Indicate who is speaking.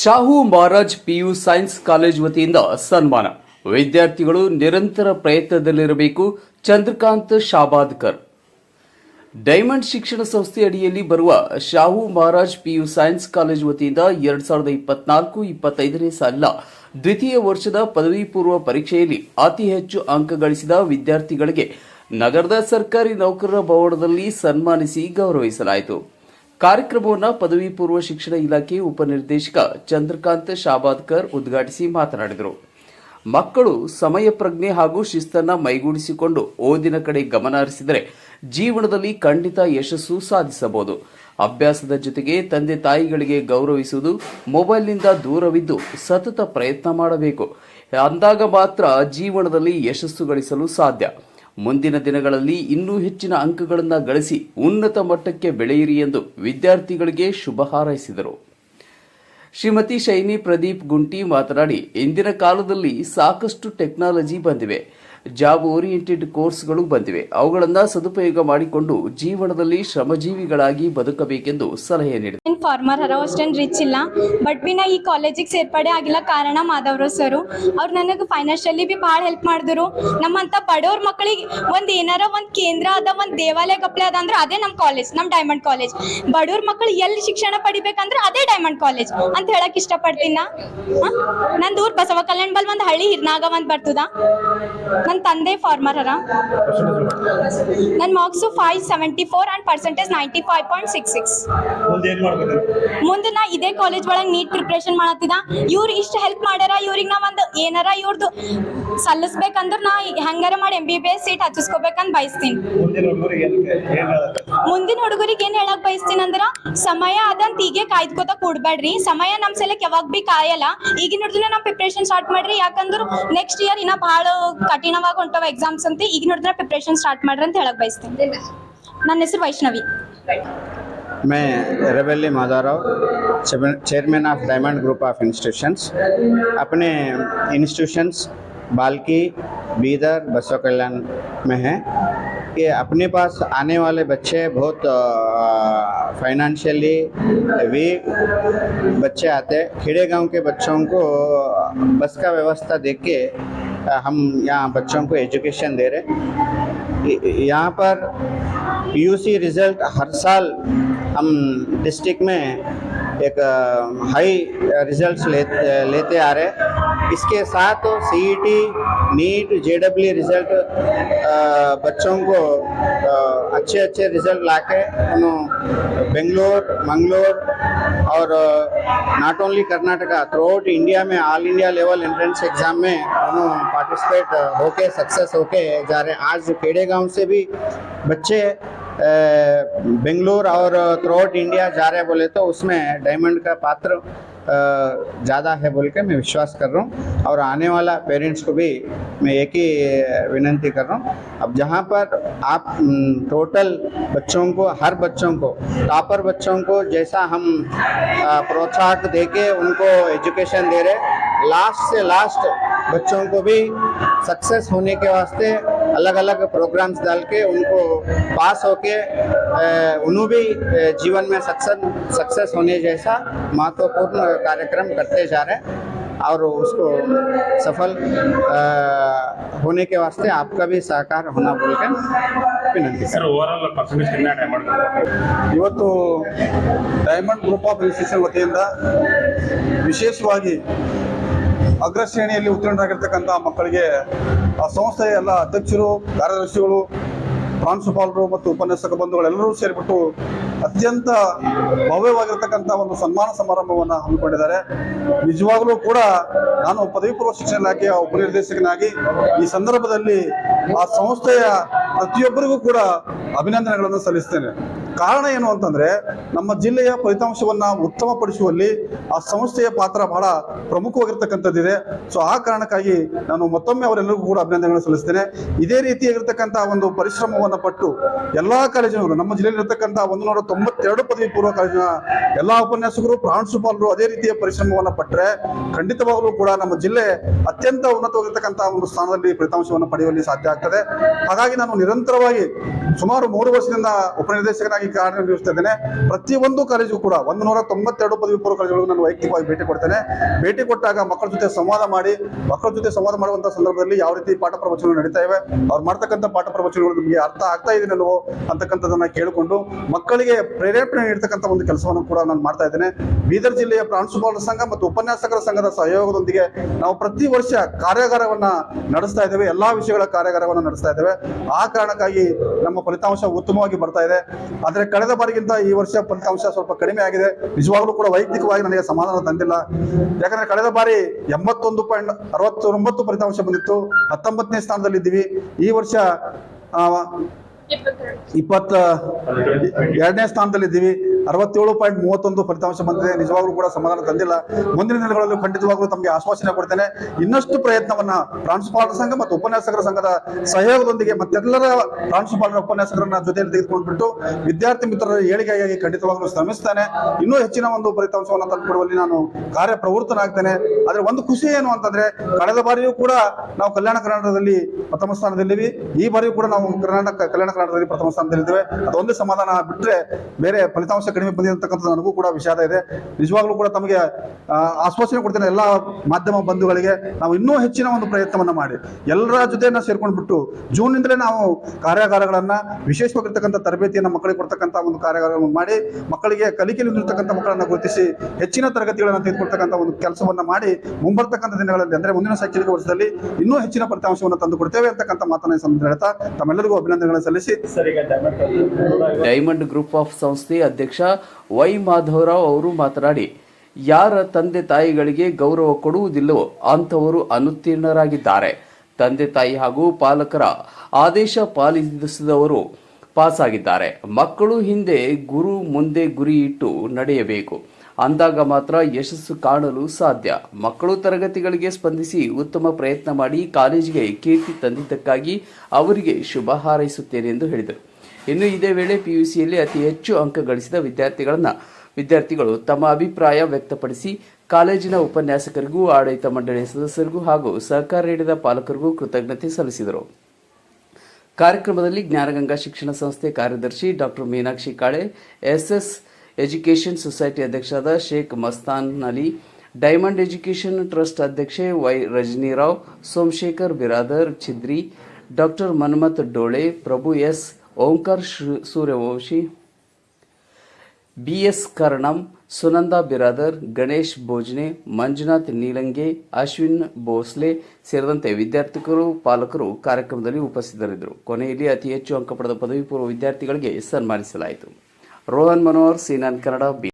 Speaker 1: Shahu Maharaj PU science college ವತಿಯಿಂದ ಸನ್ಮಾನ. ವಿದ್ಯಾರ್ಥಿಗಳು ನಿರಂತರ ಪ್ರಯತ್ನದಲ್ಲಿರಬೇಕು. ಚಂದ್ರಕಾಂತ್ ಶಾಬಾದ್ಕರ್. ಡೈಮಂಡ್ ಶಿಕ್ಷಣ ಸಂಸ್ಥೆ ಅಡಿಯಲ್ಲಿ ಬರುವ Shahu Maharaj PU science college ವತಿಯಿಂದ ಎರಡ್ ಸಾವಿರದ ಇಪ್ಪತ್ನಾಲ್ಕು ಇಪ್ಪತ್ತೈದನೇ ಸಾಲಿನ ದ್ವಿತೀಯ ವರ್ಷದ ಪದವಿ ಪೂರ್ವ ಪರೀಕ್ಷೆಯಲ್ಲಿ ಅತಿ ಹೆಚ್ಚು ಅಂಕ ಗಳಿಸಿದ ವಿದ್ಯಾರ್ಥಿಗಳಿಗೆ ನಗರದ ಸರ್ಕಾರಿ ನೌಕರರ ಭವನದಲ್ಲಿ ಸನ್ಮಾನಿಸಿ ಗೌರವಿಸಲಾಯಿತು. ಕಾರ್ಯಕ್ರಮವನ್ನು ಪದವಿ ಪೂರ್ವ ಶಿಕ್ಷಣ ಇಲಾಖೆ ಉಪನಿರ್ದೇಶಕ ಚಂದ್ರಕಾಂತ್ ಶಾಬಾದ್ಕರ್ ಉದ್ಘಾಟಿಸಿ ಮಾತನಾಡಿದರು. ಮಕ್ಕಳು ಸಮಯ ಪ್ರಜ್ಞೆ ಹಾಗೂ ಶಿಸ್ತನ್ನು ಮೈಗೂಡಿಸಿಕೊಂಡು ಓದಿನ ಕಡೆ ಗಮನ ಹರಿಸಿದರೆ ಜೀವನದಲ್ಲಿ ಖಂಡಿತ ಯಶಸ್ಸು ಸಾಧಿಸಬಹುದು. ಅಭ್ಯಾಸದ ಜೊತೆಗೆ ತಂದೆ ತಾಯಿಗಳಿಗೆ ಗೌರವಿಸುವುದು ಮೊಬೈಲ್ನಿಂದ ದೂರವಿದ್ದು ಸತತ ಪ್ರಯತ್ನ ಮಾಡಬೇಕು. ಅಂದಾಗ ಮಾತ್ರ ಜೀವನದಲ್ಲಿ ಯಶಸ್ಸು ಗಳಿಸಲು ಸಾಧ್ಯ. ಮುಂದಿನ ದಿನಗಳಲ್ಲಿ ಇನ್ನೂ ಹೆಚ್ಚಿನ ಅಂಕಗಳನ್ನು ಗಳಿಸಿ ಉನ್ನತ ಮಟ್ಟಕ್ಕೆ ಬೆಳೆಯಿರಿ ಎಂದು ವಿದ್ಯಾರ್ಥಿಗಳಿಗೆ ಶುಭ ಹಾರೈಸಿದರು. ಶ್ರೀಮತಿ ಶೈನಿ ಪ್ರದೀಪ್ ಗುಂಟಿ ಮಾತನಾಡಿ, ಇಂದಿನ ಕಾಲದಲ್ಲಿ ಸಾಕಷ್ಟು ಟೆಕ್ನಾಲಜಿ ಬಂದಿವೆ. ಜಾಬ್ ಓರಿಯೆಂಟೆಡ್ ಕೋರ್ಸ್ಗಳು ಬಂದಿವೆ. ಅವುಗಳನ್ನು ಸದುಪಯೋಗ ಮಾಡಿಕೊಂಡು ಜೀವನದಲ್ಲಿ ಶ್ರಮಜೀವಿಗಳಾಗಿ ಬದುಕಬೇಕೆಂದು ಸಲಹೆ
Speaker 2: ನೀಡಿದೆ ಫಾರ್ಮರ್ ಹರ ಅಷ್ಟೇನು ರಿಚ್ ಇಲ್ಲ. ಬಟ್ ಬಿ ನಾ ಈ ಕಾಲೇಜಿಗೆ ಸೇರ್ಪಡೆ ಆಗಿಲ್ಲ ಕಾರಣ ಮಾಧವ್ರು ಸರು. ಅವ್ರು ನನಗೆ ಫೈನಾನ್ಷಿಯಲಿ ಬಿ ಭಾಳ ಹೆಲ್ಪ್ ಮಾಡಿದ್ರು. ನಮ್ಮಂತ ಬಡವ್ರ ಮಕ್ಕಳಿಗೆ ಒಂದು ಏನಾರ ಒಂದು ಕೇಂದ್ರ ಅದ, ಒಂದು ದೇವಾಲಯ ಕಪ್ಲೆ ಅದ ಅಂದ್ರೆ ಅದೇ ನಮ್ಮ ಕಾಲೇಜ್ ನಮ್ಮ ಡೈಮಂಡ್ ಕಾಲೇಜ್ ಬಡವ್ರ ಮಕ್ಕಳು ಎಲ್ಲಿ ಶಿಕ್ಷಣ ಪಡಿಬೇಕಂದ್ರೆ ಅದೇ ಡೈಮಂಡ್ ಕಾಲೇಜ್ ಅಂತ ಹೇಳಕ್ ಇಷ್ಟಪಡ್ತೀನಿ ನಾ? ನಂದು ಬಸವ ಕಲ್ಯಾಣ ಬಲ್ ಒಂದು ಹಳ್ಳಿ ಹಿರ್ನಾಗ ಒಂದು ಬರ್ತದ? ನನ್ನ ತಂದೆ ಫಾರ್ಮರ್ ಅರ? ನನ್ನ marks five seventy four and percentage ninety five point six six
Speaker 3: ಮುಂದೆ
Speaker 2: ನಾ ಇದೇ ಕಾಲೇಜ್ ಒಳಗೆ ನೀಟ್ ಪ್ರಿಪ್ರೇಷನ್ ಮಾಡತ್ತಿದ. ಇವ್ರು ಇಷ್ಟು ಹೆಲ್ಪ್ ಮಾಡ್ಯಾರ ಇವ್ರಿಗೆ ನಾ ಒಂದು ಏನಾರ ಇವ್ರದ್ದು ಸಲ್ಲಿಸ್ಬೇಕಂದ್ರೆ ನಾ ಹೆಂಗಾರ ಮಾಡಿ M B B S seat ಹಚ್ಚಿಸ್ಕೋಬೇಕಂತ ಬಯಸ್ತೀನಿ.
Speaker 3: ಮುಂದಿನ ಹುಡುಗರಿಗೆ ಏನು
Speaker 2: ಹೇಳಕ್ ಬಯಸ್ತೀನಿ ಅಂದ್ರೆ ಸಮಯ ಅದಂತ ಈಗೇ ಕಾಯ್ದ್ಕೋತ ಕೂಡ್ಬೇಡ್ರಿ. ಸಮಯ ನಮ್ಮ ಸಲಕ್ ಯಾವಾಗ ಬಿ ಕಾಯಲ್ಲ. ಈಗಿನ ಹಿಡಿದ್ರೆ ನಮ್ಮ ಪ್ರಿಪ್ರೇಷನ್ ಸ್ಟಾರ್ಟ್ ಮಾಡ್ರಿ. ಯಾಕಂದ್ರೆ ನೆಕ್ಸ್ಟ್ ಇಯರ್ ಇನ್ನ ಬಹಳ ಕಠಿಣವಾಗಿ ಹೊಂಟವ ಎಕ್ಸಾಮ್ಸ್ ಅಂತ ಈಗಿನ ಹಿಡ್ದು ಪ್ರಿಪ್ರೇಷನ್ ಸ್ಟಾರ್ಟ್ ಮಾಡ್ರಿ ಅಂತ ಹೇಳಕ್ ಬಯಸ್ತೀನಿ ನನ್ನ ಹೆಸರು ವೈಷ್ಣವಿ
Speaker 4: मैं Rebeli Madharao chairman of diamond group of institutions अपने इंस्टीट्यूशंस बाल्की बीदर बसव कल्याण में हैं कि अपने पास आने वाले बच्चे बहुत फाइनेंशियली वीक बच्चे आते हैं खेड़े गांव के बच्चों को बस का व्यवस्था देख के अ, हम यहाँ बच्चों को एजुकेशन दे रहे यहाँ पर पीयूसी रिज़ल्ट हर साल हम डिस्ट्रिक्ट में एक हाई रिजल्ट्स ले, लेते आ रहे इसके साथ सीईटी नीट जेडब्ल्यू रिज़ल्ट बच्चों को अच्छे अच्छे रिज़ल्ट लाके उन्होंने बेंगलोर मंगलोर और not only Karnataka throughout India में all India level entrance exam में उन्होंने पार्टिसिपेट होके सक्सेस होके जा रहे हैं। आज खेड़े गाँव से भी बच्चे बेंगलोर और थ्रू आउट इंडिया जा रहे बोले तो उसमें डायमंड का पात्र ज़्यादा है बोल के मैं विश्वास कर रहा हूँ। और आने वाला पेरेंट्स को भी मैं एक ही विनंती कर रहा हूँ। अब जहाँ पर आप टोटल बच्चों को, हर बच्चों को टॉपर बच्चों को जैसा हम प्रोत्साहन दे के उनको एजुकेशन दे रहे लास्ट से लास्ट बच्चों को भी सक्सेस होने के वास्ते अलग अलग प्रोग्राम्स डाल के उनको पास होके अ, उन्हों भी अ, जीवन में सक्सेस सक्सेस होने जैसा महत्वपूर्ण कार्यक्रम करते जा रहे हैं और उसको सफल अ, होने के वास्ते आपका भी सहकार होना बोल के विनंती
Speaker 3: ಸರ್ ಓವರ್ ಆಲ್ ಪರ್ಸೆಂಟೇಜ್ ಕಡಿಮೆ ಟೈಮ್ ಮಾಡ್ಬೇಕು
Speaker 5: ಇವತ್ತು ಡೈಮಂಡ್ ಗ್ರೂಪ್ ಆಫ್ ಇನ್ಸ್ಟಿಟ್ಯೂಷನ್ ವತಿಯಿಂದ ವಿಶೇಷವಾಗಿ ಅಗ್ರಶ್ರೇಣಿಯಲ್ಲಿ ಉತ್ತೀರ್ಣರಾಗಿರ್ತಕ್ಕಂಥ ಮಕ್ಕಳಿಗೆ ಆ ಸಂಸ್ಥೆಯ ಎಲ್ಲ ಅಧ್ಯಕ್ಷರು ಕಾರ್ಯದರ್ಶಿಗಳು ಪ್ರಾಂಶುಪಾಲರು ಮತ್ತು ಉಪನ್ಯಾಸಕ ಬಂಧುಗಳೆಲ್ಲರೂ ಸೇರಿಬಿಟ್ಟು ಅತ್ಯಂತ ಭವ್ಯವಾಗಿರ್ತಕ್ಕಂಥ ಒಂದು ಸನ್ಮಾನ ಸಮಾರಂಭವನ್ನು ಹಮ್ಮಿಕೊಂಡಿದ್ದಾರೆ. ನಿಜವಾಗಲೂ ಕೂಡ ನಾನು ಪದವಿ ಪೂರ್ವ ಶಿಕ್ಷಣ ಇಲಾಖೆಯ ಉಪನಿರ್ದೇಶಕನಾಗಿ ಈ ಸಂದರ್ಭದಲ್ಲಿ ಆ ಸಂಸ್ಥೆಯ ಪ್ರತಿಯೊಬ್ಬರಿಗೂ ಕೂಡ ಅಭಿನಂದನೆಗಳನ್ನು ಸಲ್ಲಿಸ್ತೇನೆ. ಕಾರಣ ಏನು ಅಂತಂದ್ರೆ, ನಮ್ಮ ಜಿಲ್ಲೆಯ ಫಲಿತಾಂಶವನ್ನ ಉತ್ತಮಪಡಿಸುವಲ್ಲಿ ಆ ಸಂಸ್ಥೆಯ ಪಾತ್ರ ಬಹಳ ಪ್ರಮುಖವಾಗಿರ್ತಕ್ಕಂಥದ್ದಿದೆ. ಸೊ, ಆ ಕಾರಣಕ್ಕಾಗಿ ನಾನು ಮತ್ತೊಮ್ಮೆ ಅವರೆಲ್ಲರಿಗೂ ಕೂಡ ಅಭಿನಂದನೆಗಳನ್ನು ಸಲ್ಲಿಸ್ತೇನೆ. ಇದೇ ರೀತಿಯಾಗಿರ್ತಕ್ಕಂಥ ಒಂದು ಪರಿಶ್ರಮವನ್ನು ಪಟ್ಟು ಎಲ್ಲ ಕಾಲೇಜಿನವರು, ನಮ್ಮ ಜಿಲ್ಲೆಯಲ್ಲಿ ಇರತಕ್ಕಂಥ ಒಂದು ನೂರ ತೊಂಬತ್ತೆರಡು ಪದವಿ ಪೂರ್ವ ಕಾಲೇಜಿನ ಎಲ್ಲಾ ಉಪನ್ಯಾಸಕರು, ಪ್ರಾಂಶುಪಾಲರು ಅದೇ ರೀತಿಯ ಪರಿಶ್ರಮವನ್ನು ಪಟ್ಟರೆ ಖಂಡಿತವಾಗಲೂ ಕೂಡ ನಮ್ಮ ಜಿಲ್ಲೆ ಅತ್ಯಂತ ಉನ್ನತವಾಗಿರ್ತಕ್ಕಂಥ ಒಂದು ಸ್ಥಾನದಲ್ಲಿ ಫಲಿತಾಂಶವನ್ನು ಪಡೆಯುವಲ್ಲಿ ಸಾಧ್ಯ ಆಗ್ತದೆ. ಹಾಗಾಗಿ ನಾನು ನಿರಂತರವಾಗಿ ಸುಮಾರು ಮೂರು ವರ್ಷದಿಂದ ಉಪನಿರ್ದೇಶಕನಾಗಿ ಕಾರ್ಯನಿರ್ವಹಿಸ್ತಾ ಇದ್ದೇನೆ. ಪ್ರತಿಯೊಂದು ಕಾಲೇಜು ಕೂಡ ಒಂದು ನೂರ ತೊಂಬತ್ತೆರಡು ಪದವಿ ಪೂರ್ವ ಕಾಲೇಜುಗಳು ನಾನು ವೈಯಕ್ತಿಕವಾಗಿ ಭೇಟಿ ಕೊಡ್ತೇನೆ. ಭೇಟಿ ಕೊಟ್ಟಾಗ ಮಕ್ಕಳ ಜೊತೆ ಸಂವಾದ ಮಾಡಿ, ಮಕ್ಕಳ ಜೊತೆ ಸಂವಾದ ಮಾಡುವಂತಹ ಸಂದರ್ಭದಲ್ಲಿ ಯಾವ ರೀತಿ ಪಾಠ ಪ್ರವಚನಗಳು ನಡೀತಾ ಇವೆ, ಅವ್ರು ಮಾಡ್ತಕ್ಕಂಥ ಪಾಠ ಪ್ರವಚನಗಳು ನಿಮಗೆ ಆಗ್ತಾ ಇದೀನಲ್ವೋ ಅಂತಕ್ಕಂಥದ್ದನ್ನ ಕೇಳಿಕೊಂಡು ಮಕ್ಕಳಿಗೆ ಪ್ರೇರೇಪಣೆ ನೀಡ್ತಕ್ಕಂಥ ಒಂದು ಕೆಲಸವನ್ನು ಕೂಡ ನಾನು ಮಾಡ್ತಾ ಇದ್ದೇನೆ. ಬೀದರ್ ಜಿಲ್ಲೆಯ ಪ್ರಾಂಶುಪಾಲರ ಸಂಘ ಮತ್ತು ಉಪನ್ಯಾಸಕರ ಸಂಘದ ಸಹಯೋಗದೊಂದಿಗೆ ನಾವು ಪ್ರತಿ ವರ್ಷ ಕಾರ್ಯಾಗಾರವನ್ನ ನಡೆಸ್ತಾ ಇದ್ದೇವೆ. ಎಲ್ಲಾ ವಿಷಯಗಳ ಕಾರ್ಯಾಗಾರವನ್ನ ನಡೆಸ್ತಾ ಇದ್ದೇವೆ. ಆ ಕಾರಣಕ್ಕಾಗಿ ನಮ್ಮ ಫಲಿತಾಂಶ ಉತ್ತಮವಾಗಿ ಬರ್ತಾ ಇದೆ. ಆದರೆ ಕಳೆದ ಬಾರಿಗಿಂತ ಈ ವರ್ಷ ಫಲಿತಾಂಶ ಸ್ವಲ್ಪ ಕಡಿಮೆ ಆಗಿದೆ. ನಿಜವಾಗ್ಲೂ ಕೂಡ ವೈಯಕ್ತಿಕವಾಗಿ ನನಗೆ ಸಮಾಧಾನ ತಂದಿಲ್ಲ. ಯಾಕಂದ್ರೆ ಕಳೆದ ಬಾರಿ ಎಂಬತ್ತೊಂದು ಪಾಯಿಂಟ್ ಅರವತ್ತೊಂಬತ್ತು ಫಲಿತಾಂಶ ಬಂದಿತ್ತು. ಹತ್ತೊಂಬತ್ತನೇ ಸ್ಥಾನದಲ್ಲಿ ಇದ್ದೀವಿ ಈ ವರ್ಷ ಆ, ಇಪ್ಪತ್ತ ಎರಡನೇ ಸ್ಥಾನದಲ್ಲಿದ್ದೀವಿ. ಅರವತ್ತೇಳು ಪಾಯಿಂಟ್ ಮೂವತ್ತೊಂದು ಫಲಿತಾಂಶ ಬಂದಿದೆ. ನಿಜವಾಗ್ಲೂ ಕೂಡ ಸಮಾಧಾನ ತಂದಿಲ್ಲ. ಮುಂದಿನ ದಿನಗಳಲ್ಲೂ ಖಂಡಿತವಾಗ್ಲೂ ತಮಗೆ ಆಶ್ವಾಸನೆ ಕೊಡ್ತೇನೆ. ಇನ್ನಷ್ಟು ಪ್ರಯತ್ನವನ್ನ ಪ್ರಾಂಶುಪಾಲರ ಸಂಘ ಮತ್ತು ಉಪನ್ಯಾಸಕರ ಸಂಘದ ಸಹಯೋಗದೊಂದಿಗೆ ಮತ್ತೆಲ್ಲರ ಪ್ರಾಂಶುಪಾಲರ ಉಪನ್ಯಾಸಕರನ್ನ ಜೊತೆಯಲ್ಲಿ ತೆಗೆದುಕೊಂಡ್ಬಿಟ್ಟು ವಿದ್ಯಾರ್ಥಿ ಮಿತ್ರರ ಏಳಿಗೆಯಾಗಿ ಖಂಡಿತವಾಗ್ಲೂ ಶ್ರಮಿಸ್ತೇನೆ. ಇನ್ನೂ ಹೆಚ್ಚಿನ ಒಂದು ಫಲಿತಾಂಶವನ್ನು ತಂದುಕೊಡುವಲ್ಲಿ ನಾನು ಕಾರ್ಯ ಪ್ರವೃತ್ತನಾಗ್ತೇನೆ ಆದ್ರೆ ಒಂದು ಖುಷಿ ಏನು ಅಂತಂದ್ರೆ, ಕಳೆದ ಬಾರಿಯೂ ಕೂಡ ನಾವು ಕಲ್ಯಾಣ ಕರ್ನಾಟಕದಲ್ಲಿ ಪ್ರಥಮ ಸ್ಥಾನದಲ್ಲಿವಿ ಈ ಬಾರಿಯೂ ಕೂಡ ನಾವು ಕರ್ನಾಟಕ ಕಲ್ಯಾಣ ಕರ್ನಾಟಕದಲ್ಲಿ ಪ್ರಥಮ ಸ್ಥಾನದಲ್ಲಿದ್ದೇವೆ ಅದೊಂದೇ ಸಮಾಧಾನ ಬಿಟ್ರೆ ಬೇರೆ ಫಲಿತಾಂಶ ಕಡಿಮೆ ಬಂದಿದೆ ಅಂತಕ್ಕಂಥದ್ದು ನನಗೂ ಕೂಡ ವಿಷಾದ ಇದೆ. ನಿಜವಾಗ್ಲೂ ಕೂಡ ತಮಗೆ ಆಶ್ವಾಸನೆ ಕೊಡ್ತೇನೆ ಎಲ್ಲಾ ಮಾಧ್ಯಮ ಬಂಧುಗಳಿಗೆ, ನಾವು ಇನ್ನೂ ಹೆಚ್ಚಿನ ಒಂದು ಪ್ರಯತ್ನವನ್ನು ಮಾಡಿ. ಎಲ್ಲರ ಜೊತೆಯನ್ನ ಸೇರ್ಕೊಂಡ್ಬಿಟ್ಟು ಜೂನ್ ನಿಂದಲೇ ನಾವು ಕಾರ್ಯಾಗಾರಗಳನ್ನ, ವಿಶೇಷವಾಗಿರ್ತಕ್ಕಂಥ ತರಬೇತಿಯನ್ನ ಮಕ್ಕಳಿಗೆ ಕೊಡ್ತಕ್ಕಂಥ ಒಂದು ಕಾರ್ಯಾಗಾರವನ್ನು ಮಾಡಿ, ಮಕ್ಕಳಿಗೆ ಕಲಿಕೆಯಲ್ಲಿ ನಿಲ್ತಕ್ಕಂಥ ಮಕ್ಕಳನ್ನ ಗುರುತಿಸಿ, ಹೆಚ್ಚಿನ ತರಗತಿಗಳನ್ನ ತೆಗೆದುಕೊಡ್ತಕ್ಕಂಥ ಒಂದು ಕೆಲಸವನ್ನ ಮಾಡಿ, ಮುಂಬರ್ತಕ್ಕಂಥ ದಿನಗಳಲ್ಲಿ, ಅಂದ್ರೆ ಮುಂದಿನ ಶೈಕ್ಷಣಿಕ ವರ್ಷದಲ್ಲಿ ಇನ್ನೂ ಹೆಚ್ಚಿನ ಫಲಿತಾಂಶವನ್ನು ತಂದು ಕೊಡ್ತೇವೆ ಅಂತಕ್ಕಂಥ ಮಾತನ್ನ ಹೇಳ್ತಾ, ತಮ್ಮೆಲ್ಲರಿಗೂ ಅಭಿನಂದನೆಗಳನ್ನು ಸಲ್ಲಿಸಿ.
Speaker 3: ಡೈಮಂಡ್
Speaker 1: ಗ್ರೂಪ್ ಆಫ್ ಸಂಸ್ಥೆ ಅಧ್ಯಕ್ಷ ವೈ ಮಾಧವರಾವ್ ಅವರು ಮಾತನಾಡಿ, ಯಾರ ತಂದೆ ತಾಯಿಗಳಿಗೆ ಗೌರವ ಕೊಡುವುದಿಲ್ಲವೋ ಅಂಥವರು ಅನುತ್ತೀರ್ಣರಾಗಿದ್ದಾರೆ. ತಂದೆ ತಾಯಿ ಹಾಗೂ ಪಾಲಕರ ಆದೇಶ ಪಾಲಿಸಿದವರು ಪಾಸಾಗಿದ್ದಾರೆ. ಮಕ್ಕಳು ಹಿಂದೆ ಗುರು ಮುಂದೆ ಗುರಿ ಇಟ್ಟು ನಡೆಯಬೇಕು. ಅಂದಾಗ ಮಾತ್ರ ಯಶಸ್ಸು ಕಾಣಲು ಸಾಧ್ಯ. ಮಕ್ಕಳು ತರಗತಿಗಳಿಗೆ ಸ್ಪಂದಿಸಿ ಉತ್ತಮ ಪ್ರಯತ್ನ ಮಾಡಿ ಕಾಲೇಜಿಗೆ ಕೀರ್ತಿ ತಂದಿದ್ದಕ್ಕಾಗಿ ಅವರಿಗೆ ಶುಭ ಹಾರೈಸುತ್ತೇನೆ ಎಂದು ಹೇಳಿದರು. ಇನ್ನು ಇದೇ ವೇಳೆ ಪಿಯುಸಿಯಲ್ಲಿ ಅತಿ ಹೆಚ್ಚು ಅಂಕ ಗಳಿಸಿದ ವಿದ್ಯಾರ್ಥಿಗಳನ್ನು, ವಿದ್ಯಾರ್ಥಿಗಳು ತಮ್ಮ ಅಭಿಪ್ರಾಯ ವ್ಯಕ್ತಪಡಿಸಿ ಕಾಲೇಜಿನ ಉಪನ್ಯಾಸಕರಿಗೂ, ಆಡಳಿತ ಮಂಡಳಿಯ ಸದಸ್ಯರಿಗೂ ಹಾಗೂ ಸಹಕಾರ ನೀಡಿದ ಪಾಲಕರಿಗೂ ಕೃತಜ್ಞತೆ ಸಲ್ಲಿಸಿದರು. ಕಾರ್ಯಕ್ರಮದಲ್ಲಿ ಜ್ಞಾನಗಂಗಾ ಶಿಕ್ಷಣ ಸಂಸ್ಥೆ ಕಾರ್ಯದರ್ಶಿ doctor Meenakshi Kale, SS education society ಅಧ್ಯಕ್ಷರಾದ Sheikh Mastan Ali diamond education trust ಅಧ್ಯಕ್ಷೆ Y Rajanirao, Somashekhar Biradar Chidri, doctor Manmath Dole, Prabhu S Omkar Suryavanshi, BS Karnam, Sunanda Biradar, Ganesh Bhojane, Manjunath Nilange, Ashwin Bhosale ಸೇರಿದಂತೆ ವಿದ್ಯಾರ್ಥಿಗಳು ಪಾಲಕರು ಕಾರ್ಯಕ್ರಮದಲ್ಲಿ ಉಪಸ್ಥಿತರಿದ್ದರು. ಕೊನೆಯಲ್ಲಿ ಅತಿ ಹೆಚ್ಚು ಅಂಕ ಪಡೆದ ಪದವಿ ಪೂರ್ವ ವಿದ್ಯಾರ್ಥಿಗಳಿಗೆ ಸನ್ಮಾನಿಸಲಾಯಿತು. ರೋಹನ್ ಮನೋಹರ್ ಸಿನಾನ್ ಕನ್ನಡ ಬಿ